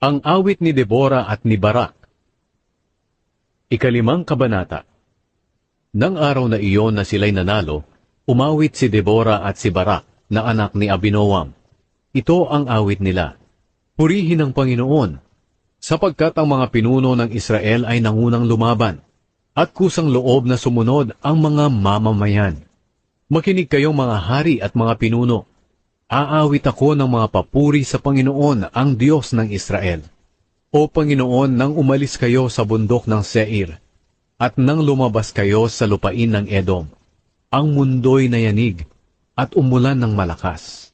Ang awit ni Deborah at ni Barak. Ikalimang kabanata. Nang araw na iyon na sila'y nanalo, umawit si Deborah at si Barak na anak ni Abinoam. Ito ang awit nila. Purihin ang Panginoon, sapagkat ang mga pinuno ng Israel ay nangunang lumaban, at kusang loob na sumunod ang mga mamamayan. Makinig kayong mga hari at mga pinuno. Aawit ako ng mga papuri sa Panginoon, ang Diyos ng Israel. O Panginoon, nang umalis kayo sa bundok ng Seir, at nang lumabas kayo sa lupain ng Edom, ang mundo'y nayanig at umulan ng malakas.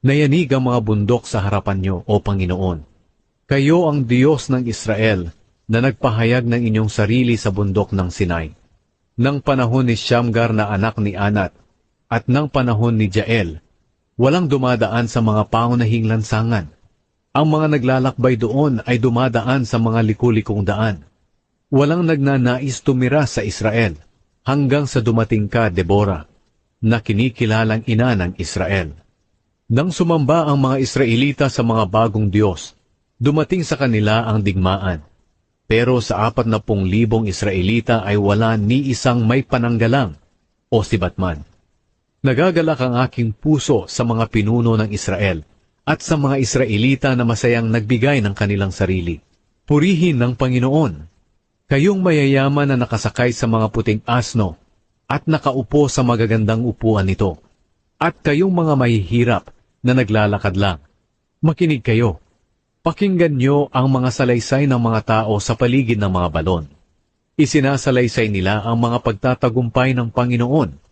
Nayanig ang mga bundok sa harapan niyo, O Panginoon. Kayo ang Diyos ng Israel na nagpahayag ng inyong sarili sa bundok ng Sinai. Nang panahon ni Shamgar na anak ni Anat at nang panahon ni Jael, walang dumadaan sa mga pangunahing lansangan. Ang mga naglalakbay doon ay dumadaan sa mga likulikong daan. Walang nagnanais tumira sa Israel hanggang sa dumating ka, Deborah, na kinikilalang ina ng Israel. Nang sumamba ang mga Israelita sa mga bagong Diyos, dumating sa kanila ang digmaan. Pero sa apat na pung libong Israelita ay wala ni isang may pananggalang o si Batman. Nagagalak ang aking puso sa mga pinuno ng Israel at sa mga Israelita na masayang nagbigay ng kanilang sarili. Purihin ng Panginoon. Kayong mayayaman na nakasakay sa mga puting asno at nakaupo sa magagandang upuan nito. At kayong mga mahihirap na naglalakad lang. Makinig kayo. Pakinggan nyo ang mga salaysay ng mga tao sa paligid ng mga balon. Isinasalaysay nila ang mga pagtatagumpay ng Panginoon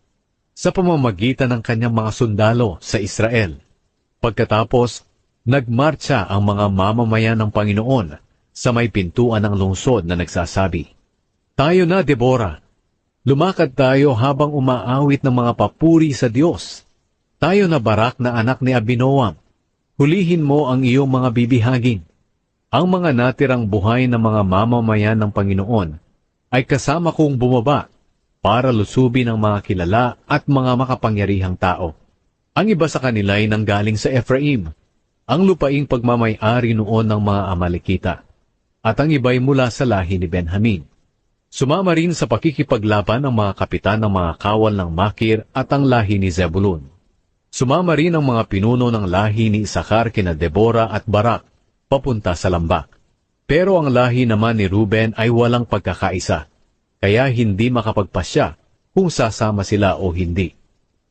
sa pamamagitan ng kanyang mga sundalo sa Israel. Pagkatapos, nagmarcha ang mga mamamayan ng Panginoon sa may pintuan ng lungsod na nagsasabi, Tayo na, Deborah! Lumakad tayo habang umaawit ng mga papuri sa Diyos. Tayo na barak na anak ni Abinoam. Hulihin mo ang iyong mga bibihagin. Ang mga natirang buhay ng mga mamamayan ng Panginoon ay kasama kong bumaba para lusubin ang mga kilala at mga makapangyarihang tao. Ang iba sa kanila ay nanggaling sa Ephraim, ang lupaing pagmamay-ari noon ng mga Amalekita, at ang iba'y mula sa lahi ni Benjamin. Sumama rin sa pakikipaglaban ang mga kapitan ng mga kawal ng Makir at ang lahi ni Zebulun. Sumama rin ang mga pinuno ng lahi ni Isakar kina Deborah at Barak papunta sa lambak. Pero ang lahi naman ni Ruben ay walang pagkakaisa, kaya hindi makapagpasya kung sasama sila o hindi.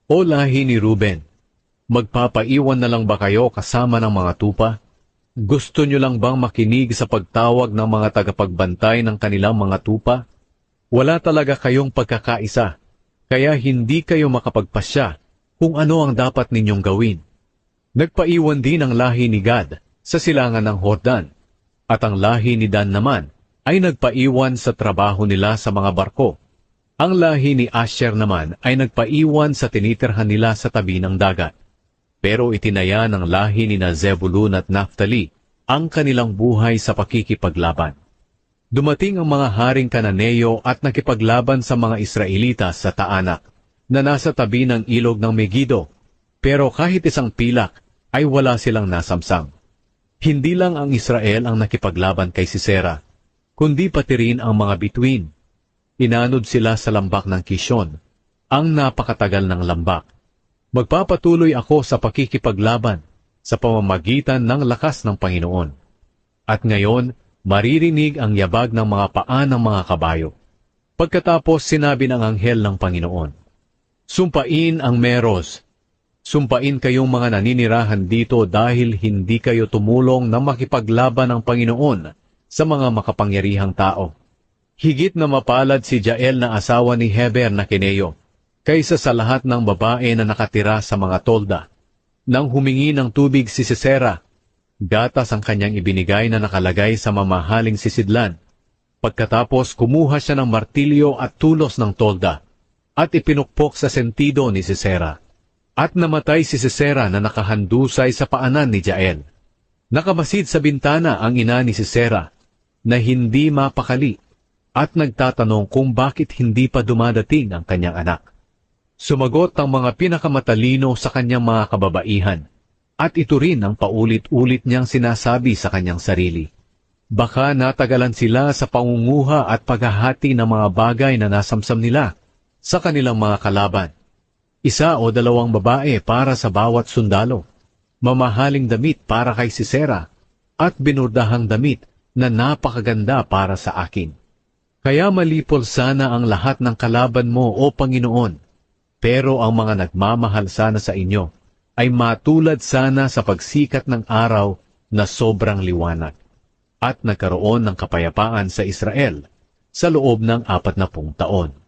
O lahi ni Ruben, magpapaiwan na lang ba kayo kasama ng mga tupa? Gusto nyo lang bang makinig sa pagtawag ng mga tagapagbantay ng kanilang mga tupa? Wala talaga kayong pagkakaisa, kaya hindi kayo makapagpasya kung ano ang dapat ninyong gawin. Nagpaiwan din ang lahi ni Gad sa silangan ng Hordan, at ang lahi ni Dan naman ay nagpaiwan sa trabaho nila sa mga barko. Ang lahi ni Asher naman ay nagpaiwan sa tinitirhan nila sa tabi ng dagat. Pero itinaya ng lahi ni Zebulun at Naphtali ang kanilang buhay sa pakikipaglaban. Dumating ang mga haring Kananeo at nakipaglaban sa mga Israelita sa Taanak na nasa tabi ng ilog ng Megido, pero kahit isang pilak ay wala silang nasamsam. Hindi lang ang Israel ang nakipaglaban kay Sisera, kundi pati rin ang mga bituin. Inanod sila sa lambak ng Kishon, ang napakatagal ng lambak. Magpapatuloy ako sa pakikipaglaban sa pamamagitan ng lakas ng Panginoon. At ngayon, maririnig ang yabag ng mga paa ng mga kabayo. Pagkatapos sinabi ng anghel ng Panginoon, Sumpain ang meros. Sumpain kayong mga naninirahan dito dahil hindi kayo tumulong na makipaglaban ng Panginoon sa mga makapangyarihang tao. Higit na mapalad si Jael na asawa ni Heber na Kineo, kaysa sa lahat ng babae na nakatira sa mga tolda. Nang humingi ng tubig si Sisera, gatas ang kanyang ibinigay na nakalagay sa mamahaling sisidlan. Pagkatapos kumuha siya ng martilyo at tulos ng tolda at ipinukpok sa sentido ni Sisera. At namatay si Sisera na nakahandusay sa paanan ni Jael. Nakamasid sa bintana ang ina ni Sisera na hindi mapakali at nagtatanong kung bakit hindi pa dumadating ang kanyang anak. Sumagot ang mga pinakamatalino sa kanyang mga kababaihan At ito rin ang paulit-ulit niyang sinasabi sa kanyang sarili. Baka natagalan sila sa pangunguha at paghahati ng mga bagay na nasamsam nila sa kanilang mga kalaban. Isa o dalawang babae para sa bawat sundalo, mamahaling damit para kay Sisera, at binurdahang damit na napakaganda para sa akin. Kaya malipol sana ang lahat ng kalaban mo, O Panginoon, pero ang mga nagmamahal sana sa inyo ay matulad sana sa pagsikat ng araw na sobrang liwanag at nagkaroon ng kapayapaan sa Israel sa loob ng apat na pung taon.